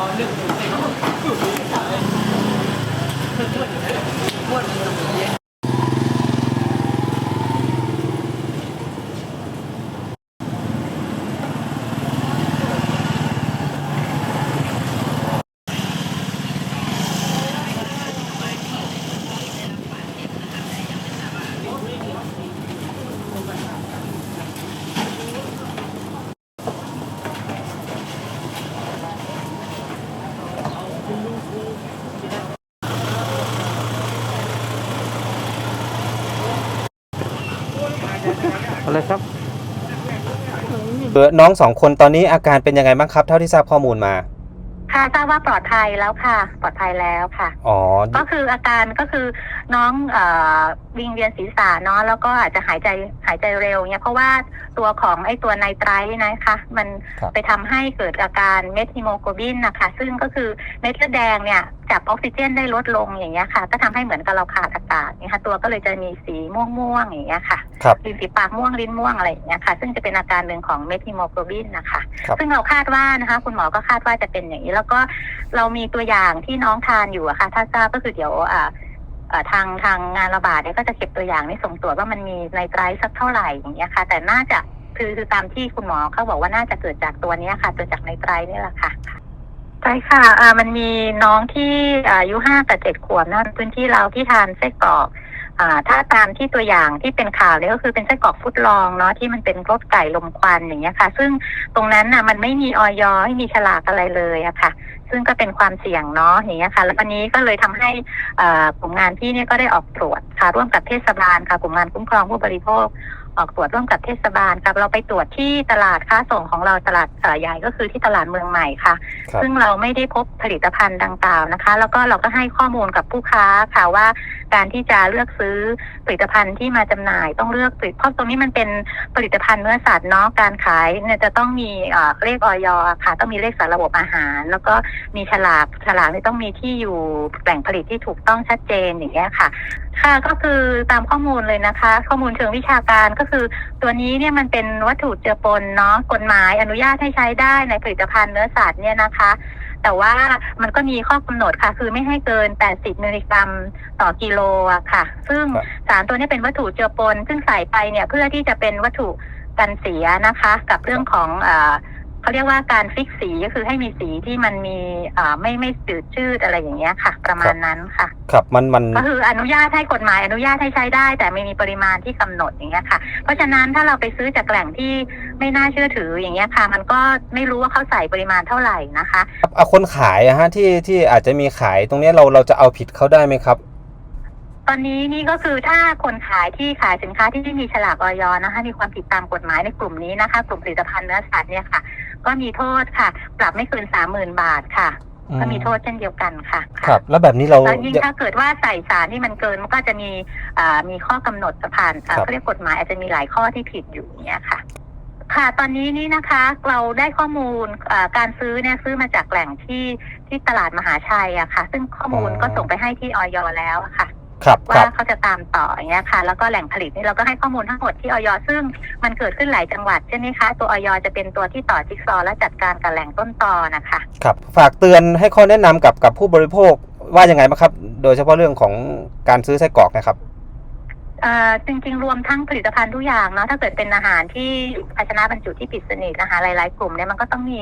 Ahmet อะไรครับเออน้องสองคนตอนนี้อาการเป็นยังไงบ้างครับ เท่าที่ทราบข้อมูลมา ค่ะทราบว่าปลอดภัยแล้วค่ะ ปลอดภัยแล้วค่ะ อ๋อ ก็คืออาการก็คือน้องเอ่อวิงเวียนศีรษะเนาะแล้วก็อาจจะหายใจหายใจเร็วเนี่ยเพราะว่าตัวของไอ้ตัวไนไตรท์นะคะ มันครับไปทำให้เกิดอาการเม็ดฮีโมโกลบินนะคะ ซึ่งก็คือเม็ดเลือดแดงเนี่ยจับออกซิเจนได้ลดลงอย่างเงี้ยค่ะ ก็ทำให้เหมือนกับเราขาดอากาศเนี่ยค่ะตัวก็เลยจะมีสีม่วงๆอย่างเงี้ยค่ะครับ ริมฝีปากม่วงลิ้นม่วงอะไรอย่างเงี้ยค่ะ ซึ่งจะเป็นอาการหนึ่งของเม็ดฮีโมโกลบินนะคะ ครับ ซึ่งเราคาดว่านะคะ คุณหมอก็คาดว่าจะเป็นอย่างนี้แล้วแล้วก็เรามีตัวอย่างที่น้องทานอยู่อะค่ะ ถ้าทราบก็คือเดี๋ยวอ่าทางทางงานระบาดเนี่ยก็จะเก็บตัวอย่างนี่ส่งตรวจว่ามันมีไนไตรสักเท่าไหร่อย่างเงี้ยค่ะ แต่น่าจะคือคือตามที่คุณหมอเขาบอกว่าน่าจะเกิดจากตัวนี้ค่ะเกิดจากไนไตรนี่แหละค่ะใช่ค่ะอ่ามันมีน้องที่อายุห้ากับเจ็ดขวบนะพื้นที่เราที่ทานไส้กรอก อ่าถ้าตามที่ตัวอย่างที่เป็นข่าวเนี่ยก็คือเป็นไส้กรอกฟุตลองเนาะที่มันเป็นรสไก่ลมควันอย่างเงี้ยค่ะ ซึ่งตรงนั้นน่ะมันไม่มีออยไม่มีฉลากอะไรเลยอะค่ะ ซึ่งก็เป็นความเสี่ยงเนาะอย่างเงี้ยค่ะ แล้ววันนี้ก็เลยทำให้อ่ากลุ่มงานที่เนี่ยก็ได้ออกตรวจค่ะ ร่วมกับเทศบาลค่ะกลุ่มงานคุ้มครองผู้บริโภคออกตรวจร่วมกับเทศบาลครับเราไปตรวจที่ตลาดค้าส่งของเราตลาดเอ่อใหญ่ก็คือที่ตลาดเมืองใหม่ค่ะครับซึ่งเราไม่ได้พบผลิตภัณฑ์ดังกล่าวนะคะ แล้วก็เราก็ให้ข้อมูลกับผู้ค้าค่ะว่า การที่จะเลือกซื้อผลิตภัณฑ์ที่มาจำหน่ายต้องเลือกผลิตเพราะตรงนี้มันเป็นผลิตภัณฑ์เนื้อสัตว์เนาะการขายเนี่ยจะต้องมีเอ่อเลขออยค่ะ ต้องมีเลขสารระบบอาหาร แล้วก็มีฉลากฉลากนี่ต้องมีที่อยู่แหล่งผลิตที่ถูกต้องชัดเจนอย่างเงี้ยค่ะ ค่ะก็คือตามข้อมูลเลยนะคะ ข้อมูลเชิงวิชาการก็คือ ตัวนี้เนี่ยมันเป็นวัตถุเจือปนเนาะกฎหมายอนุญาตให้ใช้ได้ในผลิตภัณฑ์เนื้อสัตว์เนี่ยนะคะ แต่ว่ามันก็มีข้อกำหนดค่ะ คือไม่ให้เกิน 80 มิลลิกรัมต่อกิโลอะค่ะ ซึ่งครับสารตัวนี้เป็นวัตถุเจือปน ซึ่งใส่ไปเนี่ยเพื่อที่จะเป็นวัตถุกันเสียนะคะ กับเรื่องของ เอ่อเขาเรียกว่าการฟิกสีก็คือให้มีสีที่มันมีเอ่อไม่ไม่สืดชืดอะไรอย่างเงี้ยค่ะ ประมาณนั้นค่ะ ครับมันมัน ก็คืออนุญาตให้กฎหมายอนุญาตให้ใช้ได้ แต่ไม่มีปริมาณที่กำหนดอย่างเงี้ยค่ะ เพราะฉะนั้นถ้าเราไปซื้อจากแหล่งที่ไม่น่าเชื่อถืออย่างเงี้ยค่ะ มันก็ไม่รู้ว่าเขาใส่ปริมาณเท่าไหร่นะคะเอาคนขายอะฮะที่ที่อาจจะมีขายตรงเนี้ยเราเราจะเอาผิดเขาได้ไหมครับ ตอนนี้นี่ก็คือถ้าคนขายที่ขายสินค้าที่ไม่มีฉลากออยนะคะ มีความผิดตามกฎหมายในกลุ่มนี้นะคะ กลุ่มผลิตภัณฑ์เนื้อสัตว์เนี่ยค่ะ ก็มีโทษค่ะ ปรับไม่เกินสามหมื่นบาทค่ะ อืมก็มีโทษเช่นเดียวกันค่ะครับ แล้วแบบนี้เรา แล้วยิ่งถ้าเกิดว่าใส่สารที่มันเกินมันก็จะมีอ่ามีข้อกำหนดผ่านอ่าครับ เขาเรียกกฎหมายอาจจะมีหลายข้อที่ผิดอยู่อย่างเนี้ยค่ะ ค่ะ ตอนนี้นี่นะคะเราได้ข้อมูลอ่าการซื้อเนี่ยซื้อมาจากแหล่งที่ที่ตลาดมหาชัยอะค่ะ ซึ่งข้อมูลก็ส่งไปให้ที่ออยแล้วอะค่ะ ครับคว่ารับเขาจะตามต่ออย่างเงี้ยค่ะ แล้วก็แหล่งผลิตนี่เราก็ให้ข้อมูลทั้งหมดที่ออยซึ่งมันเกิดขึ้นหลายจังหวัดใช่ไหมคะ ตัวออยจะเป็นตัวที่ต่อจิ๊กซอว์และจัดการกับแหล่งต้นตอนะคะ ครับ ฝากเตือนให้ข้อแนะนำกับกับผู้บริโภคว่ายังไงบ้างครับ โดยเฉพาะเรื่องของการซื้อไส้กรอกนะครับเอ่อจริงๆ รวมทั้งผลิตภัณฑ์ทุกอย่างเนาะถ้าเกิดเป็นอาหารที่ภาชนะบรรจุที่ปิดสนิทนะคะหลาย ๆ กลุ่มเนี่ยมันก็ต้องมี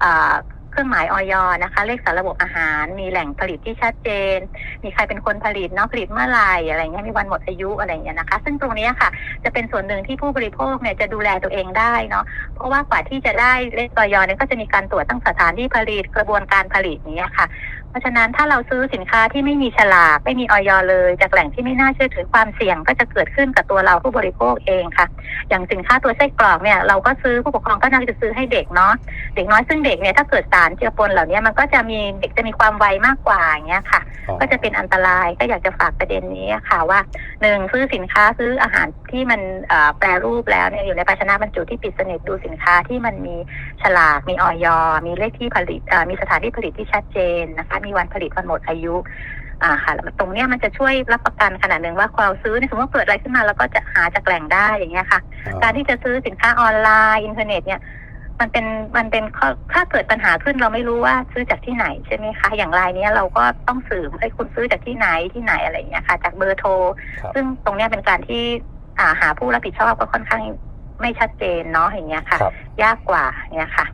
เอ่อเค รื่องหมายออยนะคะ เลขสารระบบอาหาร มีแหล่งผลิตที่ชัดเจน มีใครเป็นคนผลิตเนาะผลิตเมื่อไหร่อะไรเงี้ยมีวันหมดอายุอะไรเงี้ยนะคะ ซึ่งตรงนี้ค่ะ จะเป็นส่วนหนึ่งที่ผู้บริโภคเนี่ยจะดูแลตัวเองได้เนาะเพราะว่ากว่าที่จะได้เลขออยเนี่ยก็จะมีการตรวจตั้งสถานที่ผลิตกระบวนการผลิตเนี้ยค่ะ เพราะฉะนั้นถ้าเราซื้อสินค้าที่ไม่มีฉลากไม่มีออยเลย จากแหล่งที่ไม่น่าเชื่อถือความเสี่ยงก็จะเกิดขึ้นกับตัวเราผู้บริโภคเองค่ะ อย่างสินค้าตัวไส้กรอกเนี่ยเราก็ซื้อผู้ปกครองก็น่าจะซื้อให้เด็กเนาะเด็กน้อยซึ่งเด็กเนี่ยถ้าเกิดสารเจือปนเหล่านี้มันก็จะมีเด็กจะมีความไวมากกว่าอย่างเงี้ยค่ะ ก็จะเป็นอันตรายก็อยากจะฝากประเด็นนี้ค่ะว่าหนึ่งซื้อสินค้าซื้ออาหารที่มันเอ่อแปรรูปแล้วเนี่ยอยู่ในภาชนะบรรจุที่ปิดสนิทดูสินค้าที่มันมีฉลากมีออยมีเลขที่ผลิตเอ่อมีสถานที่ผลิตที่ชัดเจนนะคะมีวันผลิตวันหมดอายุอ่าค่ะแล้วตรงเนี้ยมันจะช่วยรับประกันขนาดหนึ่งว่าเราซื้อเนี่ยสมมติว่าเกิดอะไรขึ้นมาเราก็จะหาจากแหล่งได้อย่างเงี้ยค่ะ การที่จะซื้อสินค้าออนไลน์อินเทอร์เน็ตเนี่ยมันเป็นมันเป็นข้อถ้าเกิดปัญหาขึ้นเราไม่รู้ว่าซื้อจากที่ไหนใช่ไหมคะ อย่างรายเนี้ยเราก็ต้องสืบให้คุณซื้อจากที่ไหนที่ไหนอะไรอย่างเงี้ยค่ะ จากเบอร์โทรครับซึ่งตรงเนี้ยเป็นการที่อ่าหาผู้รับผิดชอบก็ค่อนข้างไม่ชัดเจนเนาะอย่างเงี้ยค่ะครับยากกว่าเนี่ยค่ะ